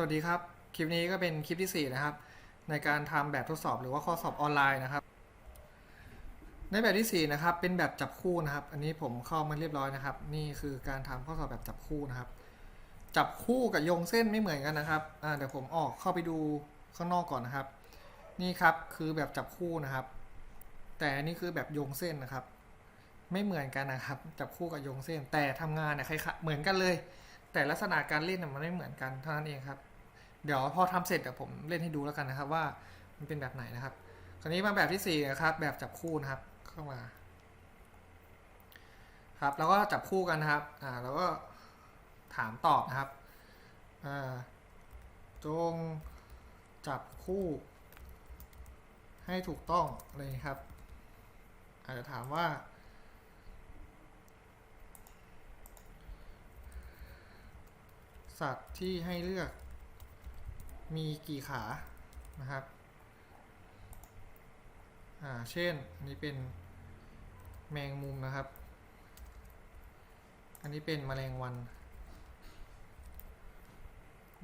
สวัสดีครับ คลิปนี้ก็เป็นคลิปที่ 4 นะครับ ในการทำแบบทดสอบหรือว่าข้อสอบออนไลน์นะครับ ในแบบที่ 4 นะครับ เป็นแบบจับคู่นะครับ อันนี้ผมเข้ามาเรียบร้อยนะครับ นี่คือการทำข้อสอบแบบจับคู่นะครับ จับคู่กับโยงเส้นไม่เหมือนกันนะครับอ่าเดี๋ยวผมออกเข้าไปดูข้างนอกก่อนนะครับ นี่ครับคือแบบจับคู่นะครับ แต่อันนี่คือแบบโยงเส้นนะครับ ไม่เหมือนกันนะครับ จับคู่กับโยงเส้น แต่ทำงานเนี่ยคล้ายๆเหมือนกันเลย แต่ลักษณะการเล่นมันไม่เหมือนกันเท่านั้นเองครับ เดี๋ยวพอทำเสร็จเดี๋ยวผมเล่นให้ดูแล้วกันนะครับว่ามันเป็นแบบไหนนะครับ คราวนี้มาแบบที่สี่นะครับ แบบจับคู่นะครับเข้ามา ครับแล้วก็จับคู่กันนะครับ อ่าแล้วก็ถามตอบนะครับอ่าจงจับคู่ ให้ถูกต้องอะไรอย่างนี้ครับ อาจจะถามว่า สัตว์ที่ให้เลือกมีกี่ขานะครับ อ่า เช่น อันนี้เป็นแมงมุมนะครับ อันนี้เป็นแมลงวัน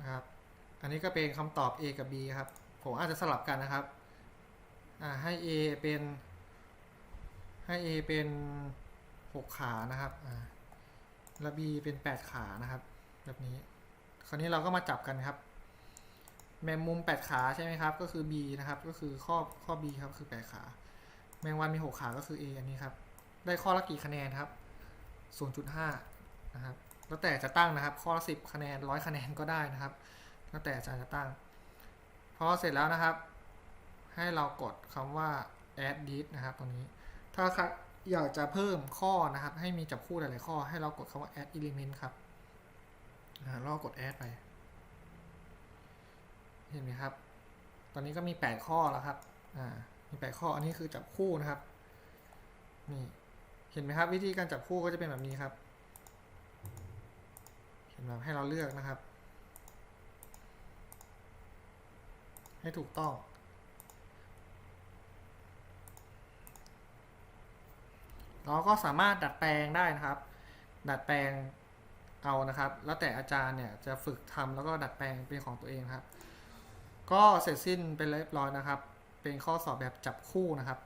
นะครับ อันนี้ก็เป็นคำตอบ A กับ B ครับ ผมอาจจะสลับกันนะครับ อ่า ให้ A เป็น ให้ A เป็นหกขานะครับ อ่า แล้ว B เป็นแปดขานะครับ แบบนี้ คราวนี้เราก็มาจับกันครับ แมงมุมแปดขาใช่ไหมครับ ก็คือ B นะครับ ก็คือข้อข้อ B ครับคือแปดขา แมงวันมีหกขา ก็คือ A อันนี้ครับ ได้ข้อละกี่คะแนนครับ 0.5 นะครับ แล้วแต่จะตั้งนะครับ ข้อละ 10 คะแนน 100 คะแนนก็ได้นะครับ แล้วแต่อาจารย์จะตั้ง พอเสร็จแล้วนะครับ ให้เรากดคำว่า add this นะครับตรงนี้ ถ้าอยากจะเพิ่มข้อนะครับ ให้มีจับคู่หลายๆข้อ ให้เรากดคำว่า add element ครับ อ่าเราก็กด add ไป เห็นไหมครับ ตอนนี้ก็มี 8 ข้อแล้วครับ อ่า มี 8 ข้อ อันนี้คือจับคู่นะครับ นี่ เห็นไหมครับ วิธีการจับคู่ก็จะเป็นแบบนี้ครับ เห็นแบบให้เราเลือกนะครับ ให้ถูกต้องเราก็สามารถดัดแปลงได้นะครับ ดัดแปลง เอานะครับ แล้วแต่อาจารย์เนี่ยจะฝึกทำแล้วก็ดัดแปลงเป็นของตัวเองครับ ก็เสร็จสิ้นเป็นเรียบร้อยนะครับ เป็นข้อสอบแบบจับคู่นะครับ